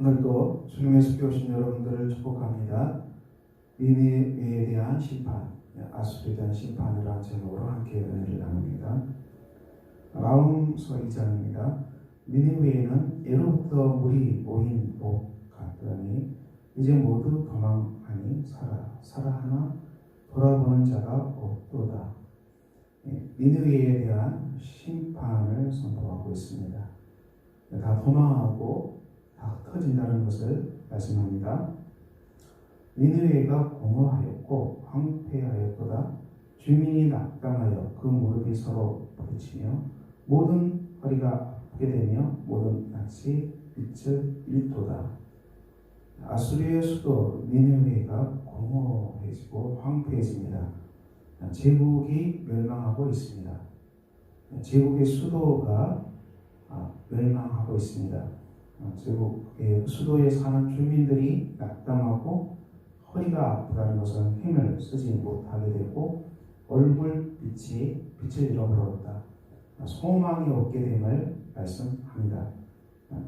오늘도 주님의 속에 오신 여러분들을 축복합니다. 니네에 대한 심판, 아수르에 대한 심판이라는 제목으로 함께 은혜를 나눕니다. 마음서 2장입니다. 니네웨에는 예로부터 물이 모인 목 같더니 이제 모두 도망하니 살아 살아 하나 돌아보는 자가 없도다. 예, 니느웨에 대한 심판을 선포하고 있습니다. 다 도망하고 다 흩어진다는 것을 말씀합니다. 니느웨가 공허하였고 황폐하였도다. 주민이 낙담하여 그 무릎이 서로 부딪히며 모든 허리가 아프게 되며 모든 낯이 빛을 잃도다. 아수리의 수도 니느웨가 공허해지고 황폐해집니다. 제국이 멸망하고 있습니다. 제국의 수도가 아, 멸망하고 있습니다. 제국의 수도에 사는 주민들이 낙담하고 허리가 아프다는 것은 힘을 쓰지 못하게 되고 얼굴 빛이 빛을 잃어버렸다. 소망이 없게 됨을 말씀합니다.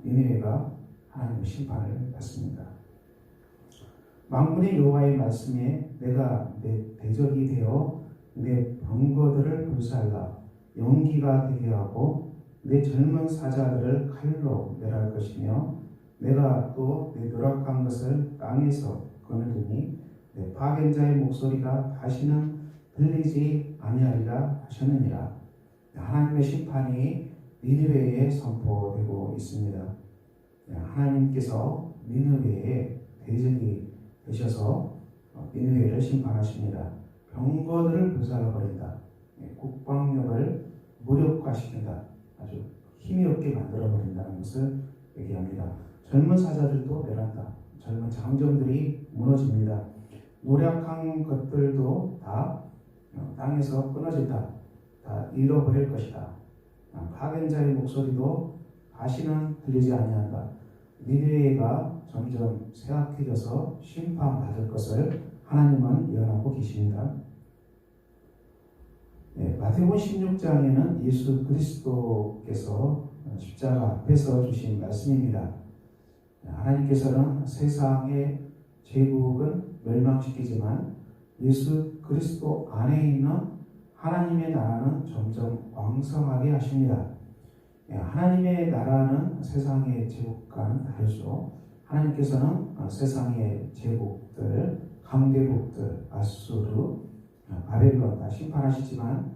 니네가 하나님의 심판을 받습니다. 만군의 여호와의 말씀에 내가 내 대적이 되어 내 병거들을 불살라 연기가 되게 하고 내 젊은 사자들을 칼로 멸할 것이며 내가 또내 누락한 것을 땅에서 거느리니 내 파견자의 목소리가 다시는 들리지 아니하리라 하셨느니라 하나님의 심판이 니느웨에 선포되고 있습니다. 하나님께서 니느웨에 대적이 되셔서 니느웨를 심판하십니다. 병거들을 불살라 버린다. 국방력을 무력화시킨다. 아주 힘이 없게 만들어 버린다는 것을 얘기합니다. 젊은 사자들도 멸한다. 젊은 장정들이 무너집니다. 노력한 것들도 다 땅에서 끊어진다. 다 잃어버릴 것이다. 파견자의 목소리도 다시는 들리지 아니한다. 니느웨가 점점 쇠약해져서 심판받을 것을 하나님은 예언하고 계십니다. 네, 마태복음 16장에는 예수 그리스도께서 십자가 앞에서 주신 말씀입니다. 하나님께서는 세상의 제국은 멸망시키지만 예수 그리스도 안에 있는 하나님의 나라는 점점 왕성하게 하십니다. 하나님의 나라는 세상의 제국과는 다르죠. 하나님께서는 세상의 제국들, 강대국들, 아수르, 바벨론 다 심판하시지만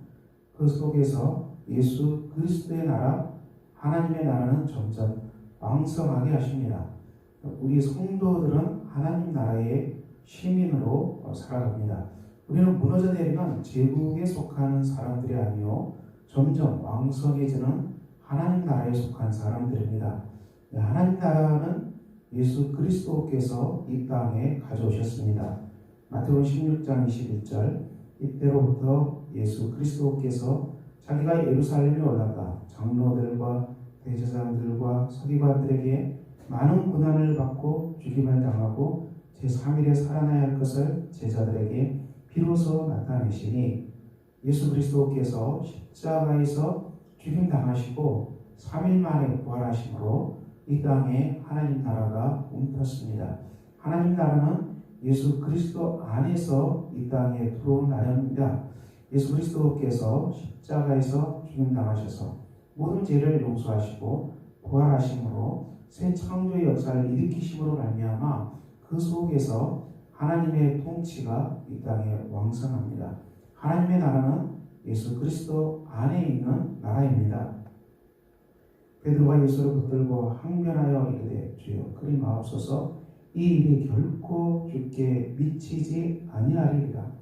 그 속에서 예수 그리스도의 나라, 하나님의 나라는 점점 왕성하게 하십니다. 우리 성도들은 하나님 나라의 시민으로 살아갑니다. 우리는 무너져 내리는 제국에 속하는 사람들이 아니요 점점 왕성해지는 하나님 나라에 속한 사람들입니다. 하나님 나라는 예수 그리스도께서 이 땅에 가져오셨습니다. 마태복음 16장 21절 이때로부터 예수 그리스도께서 자기가 예루살렘에 올라가 장로들과 대제사장들과 서기관들에게 많은 고난을 받고 죽임을 당하고 제3일에 살아나야 할 것을 제자들에게 비로소 나타내시니 예수 그리스도께서 십자가에서 죽임 당하시고 3일 만에 부활하심으로 이 땅에 하나님 나라가 움켰습니다. 하나님 나라는 예수 그리스도 안에서 이 땅에 들어온 나라입니다. 예수 그리스도께서 십자가에서 죽임 당하셔서 모든 죄를 용서하시고 부활하심으로 새 창조의 역사를 일으키심으로 말미암아 그 속에서 하나님의 통치가 이 땅에 왕성합니다. 하나님의 나라는 예수 그리스도 안에 있는 나라입니다. 베드로가 예수를 붙들고 항면하여 이르되 주여 그리 마옵소서 이 일이 결코 죽게 미치지 아니하리라.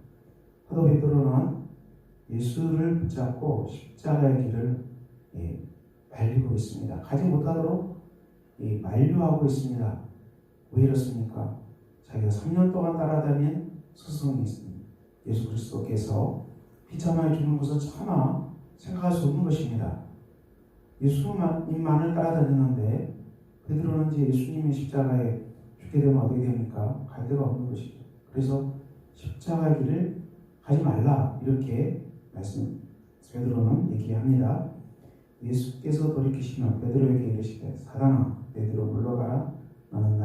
사도 베드로는 예수를 붙잡고 십자가의 길을 예, 달리고 있습니다. 가지 못하도록 예, 만류하고 있습니다. 왜 이렇습니까? 자기가 3년 동안 따라다닌 스승이 있습니다. 예수 그리스도께서 비참하게 죽는 것은 차마 생각할 수 없는 것입니다. 예수님만을 따라다녔는데 베드로는 이제 예수님의 십자가에 죽게 되면 어떻게 됩니까? 갈 데가 없는 것이죠. 그래서 십자가 길을 가지 말라 이렇게 말씀 베드로는 얘기합니다. 예수께서 돌이키시면 베드로에게 이르시되 사단아 베드로 물러가라 너는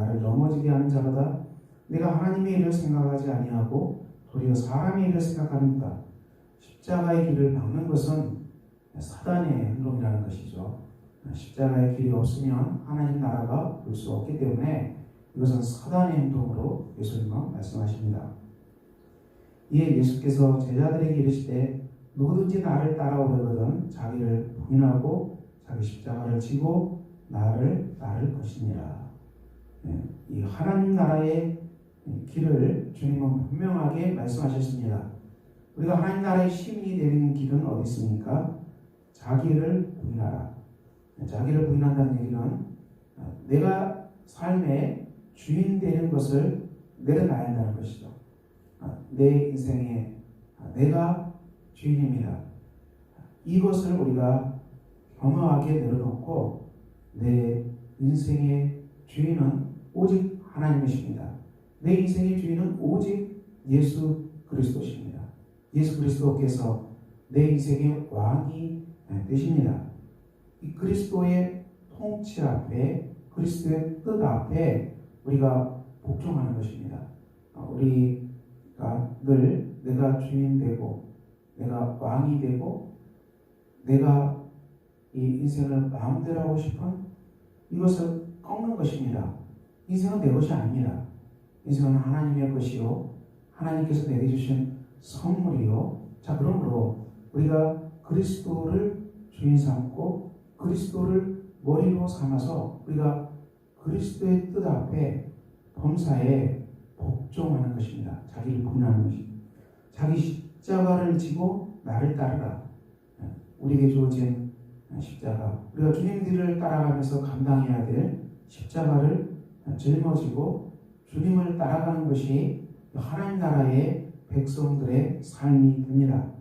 하는 자보다 내가 하나님의 일을 생각하지 아니하고 도리어 사람의 일을 생각하는가 십자가의 길을 막는 것은 사단의 행동이라는 것이죠. 십자가의 길이 없으면 하나님 나라가 볼 수 없기 때문에 이것은 사단의 행동으로 예수님은 말씀하십니다. 이에 예수께서 제자들에게 이르시되 누구든지 나를 따라오려거든 자기를 부인하고 자기 십자가를 지고 나를 따를 것이니라. 예, 이 하나님 나라의 길을 주님은 분명하게 말씀하셨습니다. 우리가 하나님 나라의 시민이 되는 길은 어디 있습니까? 자기를 부인하라. 자기를 부인한다는 얘기는 내가 삶의 주인 되는 것을 내려놔야 한다는 것이죠. 내 인생에 내가 주인입니다. 이것을 우리가 겸허하게 내려놓고 내 인생의 주인은 오직 하나님이십니다. 내 인생의 주인은 오직 예수 그리스도십니다. 예수 그리스도께서 내 인생의 왕이 되십니다. 이 그리스도의 통치 앞에 그리스도의 뜻 앞에 우리가 복종하는 것입니다. 우리가 늘 내가 주인 되고 내가 왕이 되고 내가 이 인생을 마음대로 하고 싶은 이것을 꺾는 것입니다. 인생은 내 것이 아닙니다. 인생은 하나님의 것이요 하나님께서 내게 주신 선물이요. 자 그러므로 우리가 그리스도를 주인 삼고 그리스도를 머리로 삼아서 우리가 그리스도의 뜻 앞에 범사에 복종하는 것입니다. 자기를 분하는 것입니다. 자기 십자가를 지고 나를 따르라. 우리에게 주어진 십자가. 우리가 주님들을 따라가면서 감당해야 될 십자가를 짊어지고 주님을 따라가는 것이 하나님 나라의 백성들의 삶이 됩니다.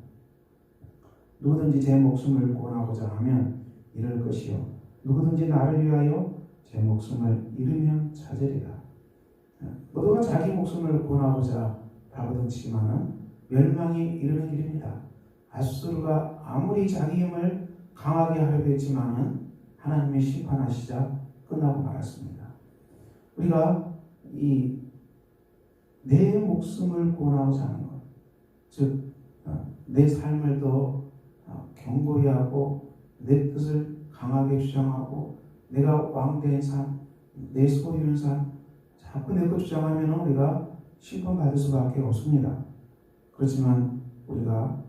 누구든지 제 목숨을 구원하고자 하면 이럴 것이요. 누구든지 나를 위하여 제 목숨을 잃으면 찾으리라. 모두가 자기 목숨을 구원하고자 발버둥치지만은 멸망이 이르는 길입니다. 아수르가 아무리 자기 힘을 강하게 하려고 했지만은 하나님의 심판하시자 끝나고 말았습니다. 우리가 이 내 목숨을 구원하고자 하는 것, 즉, 내 삶을 더 경고히 하고 내 뜻을 강하게 주장하고 내가 왕된 삶, 내 소유인 삶 자꾸 내 것 주장하면 우리가 심판받을 수밖에 없습니다. 그렇지만 우리가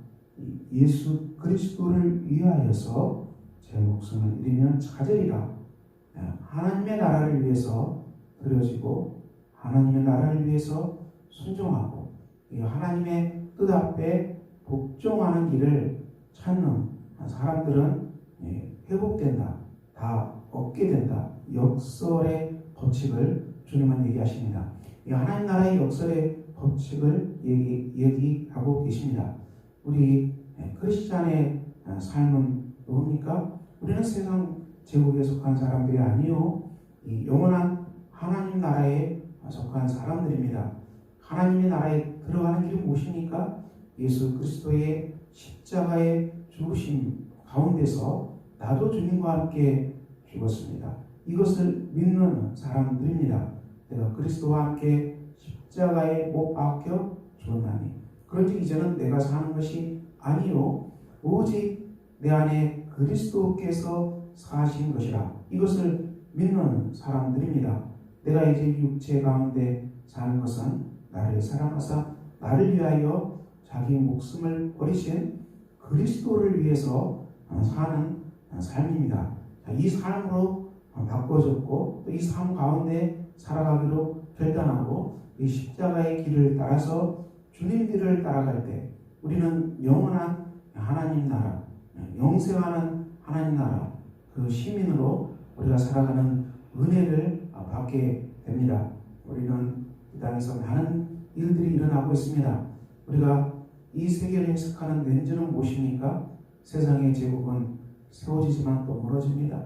예수 그리스도를 위하여서 제 목숨을 잃으면 찾으리라. 하나님의 나라를 위해서 드려지고 하나님의 나라를 위해서 순종하고 하나님의 뜻 앞에 복종하는 길을 찾는 사람들은 예, 회복된다. 다 얻게 된다. 역설의 법칙을 주님은 얘기하십니다. 하나님 나라의 역설의 법칙을 얘기, 얘기하고 계십니다. 우리 예, 크리스찬의 아, 삶은 뭡니까? 우리는 세상 제국에 속한 사람들이 아니요. 영원한 하나님 나라에 속한 사람들입니다. 하나님의 나라에 들어가는 길이 무엇입니까? 예수 그리스도의 십자가의 죽으심 가운데서 나도 주님과 함께 죽었습니다. 이것을 믿는 사람들입니다. 내가 그리스도와 함께 십자가에 못 박혀 죽었나니. 그런즉 이제는 내가 사는 것이 아니요 오직 내 안에 그리스도께서 사신 것이라. 이것을 믿는 사람들입니다. 내가 이제 육체 가운데 사는 것은 나를 사랑하사 나를 위하여 자기 목숨을 버리신 그리스도를 위해서 사는 삶입니다. 이 삶으로 바꿔졌고 또 이 삶 가운데 살아가기로 결단하고 이 십자가의 길을 따라서 주님 길을 따라갈 때 우리는 영원한 하나님 나라, 영생하는 하나님 나라 그 시민으로 우리가 살아가는 은혜를 받게 됩니다. 우리는 이 땅에서 많은 일들이 일어나고 있습니다. 우리가 이 세계를 해석하는 렌즈는 무엇입니까? 세상의 제국은 세워지지만 또 무너집니다.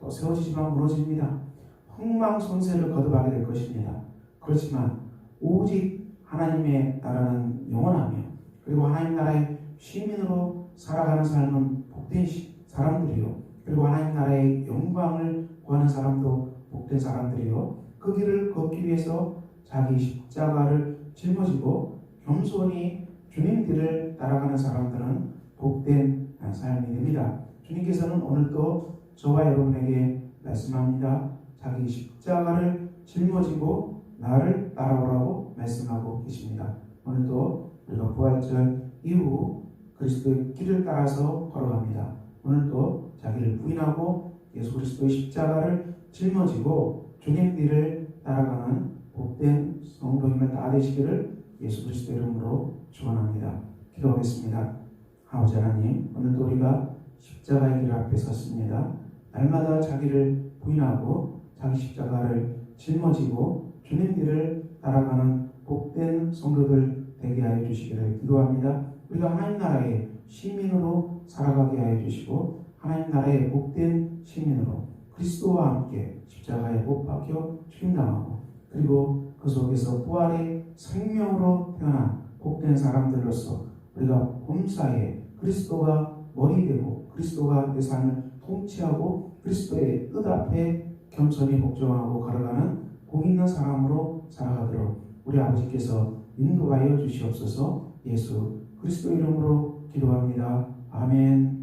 또 세워지지만 무너집니다. 흥망성쇠를 거듭하게 될 것입니다. 그렇지만 오직 하나님의 나라는 영원하며 그리고 하나님 나라의 시민으로 살아가는 삶은 복된 사람들이요. 그리고 하나님 나라의 영광을 구하는 사람도 복된 사람들이요. 그그 길을 걷기 위해서 자기 십자가를 짊어지고 겸손히 주님 길을 따라가는 사람들은 복된 삶이 됩니다. 주님께서는 오늘도 저와 여러분에게 말씀합니다. 자기 십자가를 짊어지고 나를 따라오라고 말씀하고 계십니다. 오늘도 우리가 부활절 이후 그리스도의 길을 따라서 걸어갑니다. 오늘도 자기를 부인하고 예수 그리스도의 십자가를 짊어지고 주님 뒤를 따라가는 복된 성도님을 다 되시기를 예수 그리스도 이름으로 축원합니다. 기도하겠습니다. 아버지 하나님, 오늘도 우리가 십자가의 길 앞에 섰습니다. 날마다 자기를 부인하고 자기 십자가를 짊어지고 주님 뒤를 따라가는 복된 성도들 되게 하여 주시기를 기도합니다. 우리가 하나님 나라의 시민으로 살아가게 하여 주시고 하나님 나라의 복된 시민으로 그리스도와 함께 십자가에 못 박혀 죽임당하고 그리고 그 속에서 부활의 생명으로 태어난 복된 사람들로서 우리가 범사에 그리스도가 머리 되고 그리스도가 내 삶을 통치하고 그리스도의 뜻 앞에 겸손히 복종하고 걸어가는 복 있는 사람으로 살아가도록 우리 아버지께서 인도하여 주시옵소서 예수 그리스도 이름으로 기도합니다. 아멘.